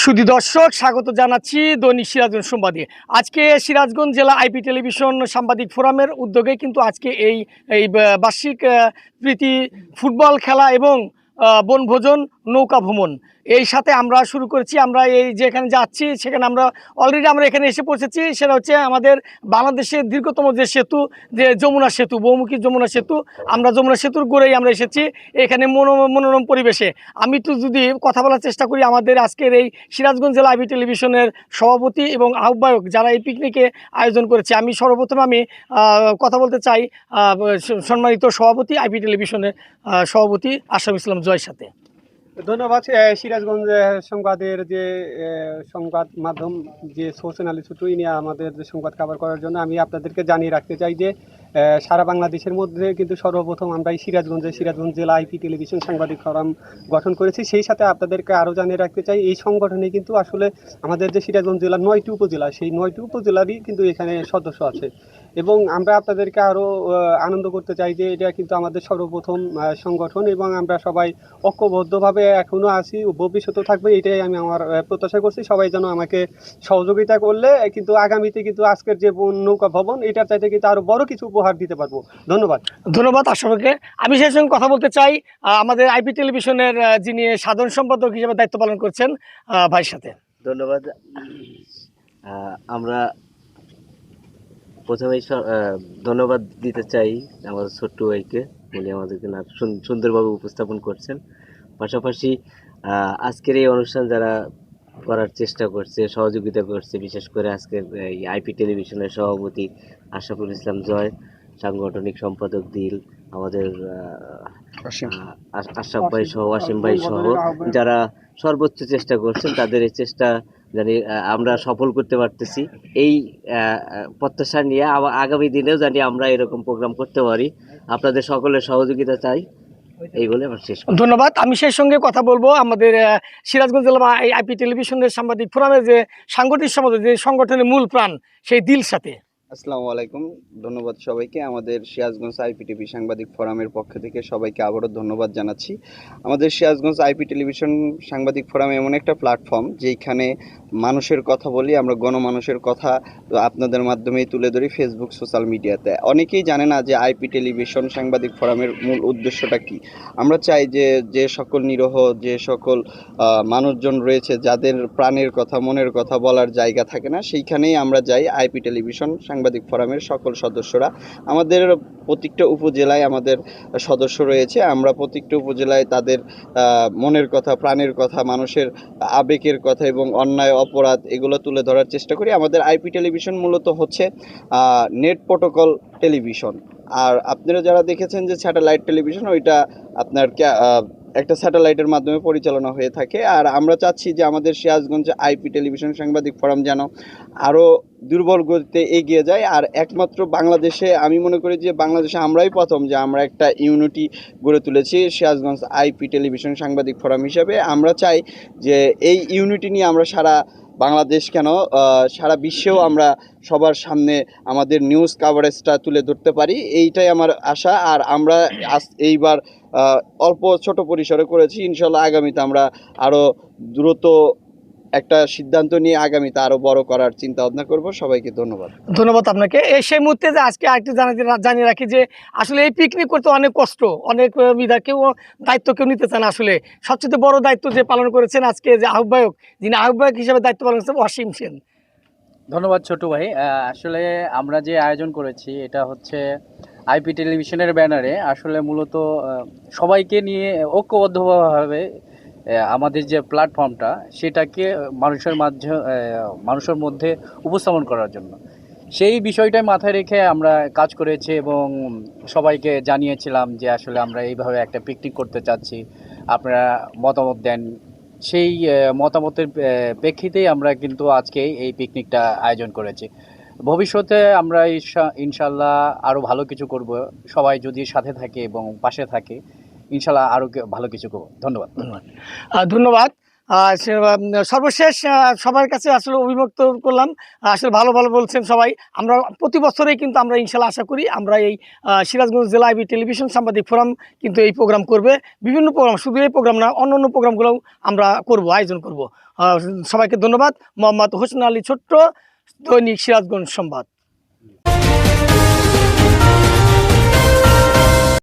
সুধী দর্শক, স্বাগত জানাচ্ছি দৈনিক সিরাজগঞ্জ সংবাদে আজকে সিরাজগঞ্জ জেলা আইপি টেলিভিশন সাংবাদিক ফোরামের উদ্যোগে কিন্তু আজকে এই এই, বার্ষিক প্রীতি ফুটবল খেলা এবং বনভোজন নৌকা ভ্রমণ। এই সাথে আমরা শুরু করেছি, আমরা এই যেখানে যাচ্ছি, সেখানে আমরা অলরেডি আমরা এখানে এসে পৌঁছেছি। সেটা হচ্ছে আমাদের বাংলাদেশের দীর্ঘতম যে সেতু, যে যমুনা সেতু, বহুমুখী যমুনা সেতু, আমরা যমুনা সেতুর গোড়েই আমরা এসেছি এখানে মনো- মনোরম পরিবেশে। আমি তো যদি কথা বলার চেষ্টা করি, আমাদের আজকের এই সিরাজগঞ্জ জেলা আইবি টেলিভিশনের সভাপতি এবং আহ্বায়ক যারা এই পিকনিকে আয়োজন করেছে, আমি সর্বপ্রথম আমি কথা বলতে চাই সম্মানিত সভাপতি আইবি টেলিভিশনের সভাপতি আশরাফ ইসলাম জয়ের সাথে। ধন্যবাদ সিরাজগঞ্জ সংবাদের যে সংবাদ মাধ্যম, যে সোশ্যালি ছুটু নিয়ে আমাদের যে সংবাদ কভার করার জন্য, আমি আপনাদেরকে জানিয়ে রাখতে চাই যে সারা বাংলাদেশের মধ্যে কিন্তু সর্বপ্রথম আমরা এই সিরাজগঞ্জে সিরাজগঞ্জ জেলা আইপি টেলিভিশন সাংবাদিক ফোরাম গঠন করেছি। সেই সাথে আপনাদেরকে আরও জানিয়ে রাখতে চাই, এই সংগঠনে কিন্তু আসলে আমাদের যে সিরাজগঞ্জ জেলার নয়টি উপজেলা, সেই নয়টি উপজেলারই কিন্তু এখানে সদস্য আছে। এবং আমরা আপনাদেরকে আরও আনন্দ করতে চাই যে এটা কিন্তু আমাদের সর্বপ্রথম সংগঠন এবং আমরা সবাই ঐক্যবদ্ধভাবে এখনও আছি, ভবিষ্যতেও থাকবে, এটাই আমি আমার প্রত্যাশা করছি। সবাই যেন আমাকে সহযোগিতা করলে, কিন্তু আগামীতে কিন্তু আজকের যে নৌকা ভবন, এটার চাইতে কিন্তু আরও বড় কিছু উপহার দিতে পারব। ধন্যবাদ। ধন্যবাদ আশরাফকে। আমি সেই সঙ্গে কথা বলতে চাই আমাদের আইপি টেলিভিশনের যিনি সাধারণ সম্পাদক হিসেবে দায়িত্ব পালন করছেন ভাইয়ের সাথে। ধন্যবাদ। আমরা প্রথমেই ধন্যবাদ দিতে চাই আমাদের ছোট্ট ভাইকে। উনি আমাদেরকে না সুন- সুন্দরভাবে উপস্থাপন করছেন। পাশাপাশি আজকের এই অনুষ্ঠান যারা করার চেষ্টা করছে সহযোগিতা করছে বিশেষ করে আজকের এই আইপি টেলিভিশনের সভাপতি আশরাফুল ইসলাম জয় সাংগঠনিক সম্পাদক দিল আমাদের আশরাফ ভাই সহ ওয়াসিম ভাই সহ যারা সর্বোচ্চ চেষ্টা করছেন তাদের এই চেষ্টা জানি আমরা সফল করতে পারতেছি। এই প্রত্যাশা নিয়ে আগামী দিনেও জানি আমরা এরকম প্রোগ্রাম করতে পারি। আপনাদের সকলের সহযোগিতা চাই। এই বলে আমার শেষ করছি। ধন্যবাদ। আমি সেই সঙ্গে কথা বলব আমাদের সিরাজগঞ্জ জেলা আইপি টেলিভিশনের সাংবাদিক ফোরামের যে সাংগঠনিক সম্পাদক যে সংগঠনের মূল প্রাণ সেই দিল সাথে। আসসালামু আলাইকুম। ধন্যবাদ সবাইকে। আমাদের সিরাজগঞ্জ আইপিটিভি সাংবাদিক ফোরামের পক্ষ থেকে সবাইকে আবারও ধন্যবাদ জানাচ্ছি। আমাদের সিরাজগঞ্জ আইপি টেলিভিশন সাংবাদিক ফোরাম এমন একটা প্ল্যাটফর্ম যেখানে মানুষের কথা বলি, আমরা গণমানুষের কথা আপনাদের মাধ্যমেই তুলে ধরি ফেসবুক সোশ্যাল মিডিয়াতে অনেকেই জানে না যে আইপি টেলিভিশন সাংবাদিক ফোরামের মূল উদ্দেশ্যটা কি। আমরা চাই যে যে সকল নিরহ, যে সকল মানুষজন রয়েছে যাদের প্রাণের কথা, মনের কথা বলার জায়গা থাকে না, সেইখানেই আমরা যাই আইপি টেলিভিশন সাংবাদিক ফোরামের সকল সদস্যরা। আমাদের প্রত্যেকটা উপজেলায় আমাদের সদস্য রয়েছে। আমরা প্রত্যেকটা উপজেলায় তাদের মনের কথা, প্রাণের কথা, মানুষের আবেগের কথা এবং অন্যায় অপরাধ এগুলো তুলে ধরার চেষ্টা করি। আমাদের আইপি টেলিভিশন মূলত হচ্ছে নেট প্রোটোকল টেলিভিশন। আর আপনারা যারা দেখেছেন যে স্যাটেলাইট টেলিভিশন, ওইটা আপনার একটা স্যাটেলাইটের মাধ্যমে পরিচালনা হয়ে থাকে। আর আমরা চাচ্ছি যে আমাদের সিরাজগঞ্জ আইপি টেলিভিশন সাংবাদিক ফোরাম যেন আরও দুর্বল গতিতে এগিয়ে যায়। আর একমাত্র বাংলাদেশে আমি মনে করি যে বাংলাদেশে আমরাই প্রথম যে আমরা একটা ইউনিটি গড়ে তুলেছি সিরাজগঞ্জ আইপি টেলিভিশন সাংবাদিক ফোরাম হিসাবে। আমরা চাই যে এই ইউনিটি নিয়ে আমরা সারা বাংলাদেশ কেন সারা বিশ্বেও আমরা সবার সামনে আমাদের নিউজ কাভারেজটা তুলে ধরতে পারি, এইটাই আমার আশা। আর আমরা এইবার অল্প ছোট পরিসরে করেছি, ইনশাল্লাহ আগামীতে আমরা আরও দ্রুত একটা সিদ্ধান্ত নিয়ে আগামীতে আরও বড় করার চিন্তা ভাবনা করব। সবাইকে ধন্যবাদ। ধন্যবাদ আপনাকে। এই সেই মুহূর্তে যে আজকে আরেকটু জানাতে জানিয়ে রাখি যে আসলে এই পিকনিক করতে অনেক কষ্ট। অনেক বিধা কেউ দায়িত্ব কেউ নিতে চান আসলে। সবচেয়ে বড় দায়িত্ব যে পালন করেছেন আজকে যে আহ্বায়ক যিনি আহ্বায়ক হিসেবে দায়িত্ব পালন করেছেন অসীম সেন। ধন্যবাদ ছোট ভাই। আসলে আমরা যে আয়োজন করেছি এটা হচ্ছে আইপি টেলিভিশনের ব্যানারে। আসলে মূলত সবাইকে নিয়ে ঐক্যবদ্ধভাবে আমাদের যে প্ল্যাটফর্মটা সেটাকে মানুষের মাধ্যমে মানুষের মধ্যে উপস্থাপন করার জন্য। সেই বিষয়টাই মাথায় রেখে আমরা কাজ করেছি এবং সবাইকে জানিয়েছিলাম যে আসলে আমরা এইভাবে একটা পিকনিক করতে চাচ্ছি। আপনারা মতামত দেন। সেই মতামতের প্রেক্ষিতেই আমরা কিন্তু আজকে এই পিকনিকটা আয়োজন করেছি। ভবিষ্যতে আমরা ইনশা- ইনশাল্লাহ আরও ভালো কিছু করব। সবাই যদি সাথে থাকে এবং পাশে থাকে ইনশাল্লাহ আরও ভালো কিছু করব। ধন্যবাদ। ধন্যবাদ। সর্বশেষ সবার কাছে আসলে অভিমুক্ত করলাম। আসলে ভালো ভালো বলছেন সবাই। আমরা প্রতি বছরেই কিন্তু আমরা ইনশাল্লাহ আশা করি আমরা এই সিরাজগঞ্জ জেলা আইবি টেলিভিশন সাংবাদিক ফোরাম কিন্তু এই প্রোগ্রাম করবে। বিভিন্ন প্রোগ্রাম, শুধু এই প্রোগ্রাম না, অন্য অন্য প্রোগ্রামগুলোও আমরা করব, আয়োজন করব। সবাইকে ধন্যবাদ। মোহাম্মদ হোসেন আলী ছোট্ট, দৈনিক সিরাজগঞ্জ সংবাদ।